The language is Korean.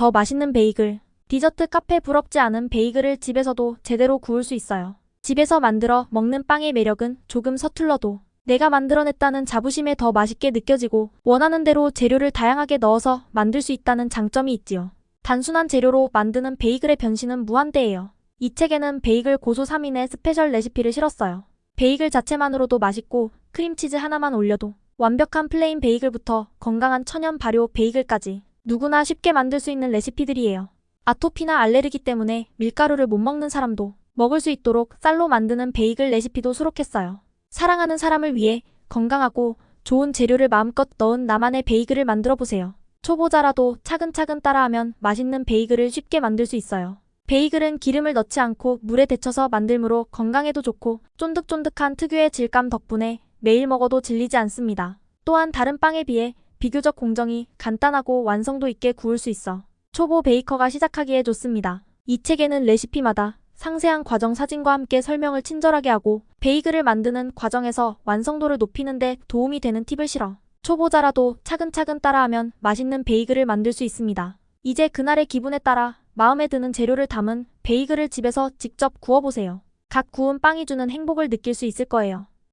더 맛있는 베이글. 디저트 카페 부럽지 않은 베이글을 집에서도 제대로 구울 수 있어요. 집에서 만들어 먹는 빵의 매력은 조금 서툴러도 내가 만들어냈다는 자부심에 더 맛있게 느껴지고 원하는 대로 재료를 다양하게 넣어서 만들 수 있다는 장점이 있지요. 단순한 재료로 만드는 베이글의 변신은 무한대예요. 이 책에는 베이글 고소 3인의 스페셜 레시피를 실었어요. 베이글 자체만으로도 맛있고 크림치즈 하나만 올려도 완벽한 플레인 베이글부터 건강한 천연 발효 베이글까지 누구나 쉽게 만들 수 있는 레시피들이에요. 아토피나 알레르기 때문에 밀가루를 못 먹는 사람도 먹을 수 있도록 쌀로 만드는 베이글 레시피도 수록했어요. 사랑하는 사람을 위해 건강하고 좋은 재료를 마음껏 넣은 나만의 베이글을 만들어 보세요. 초보자라도 차근차근 따라하면 맛있는 베이글을 쉽게 만들 수 있어요. 베이글은 기름을 넣지 않고 물에 데쳐서 만들므로 건강에도 좋고 쫀득쫀득한 특유의 질감 덕분에 매일 먹어도 질리지 않습니다. 또한 다른 빵에 비해 비교적 공정이 간단하고 완성도 있게 구울 수 있어 초보 베이커가 시작하기에 좋습니다. 이 책에는 레시피마다 상세한 과정 사진과 함께 설명을 친절하게 하고 베이글을 만드는 과정에서 완성도를 높이는 데 도움이 되는 팁을 실어 초보자라도 차근차근 따라하면 맛있는 베이글을 만들 수 있습니다. 이제 그날의 기분에 따라 마음에 드는 재료를 담은 베이글을 집에서 직접 구워보세요. 각 구운 빵이 주는 행복을 느낄 수 있을 거예요.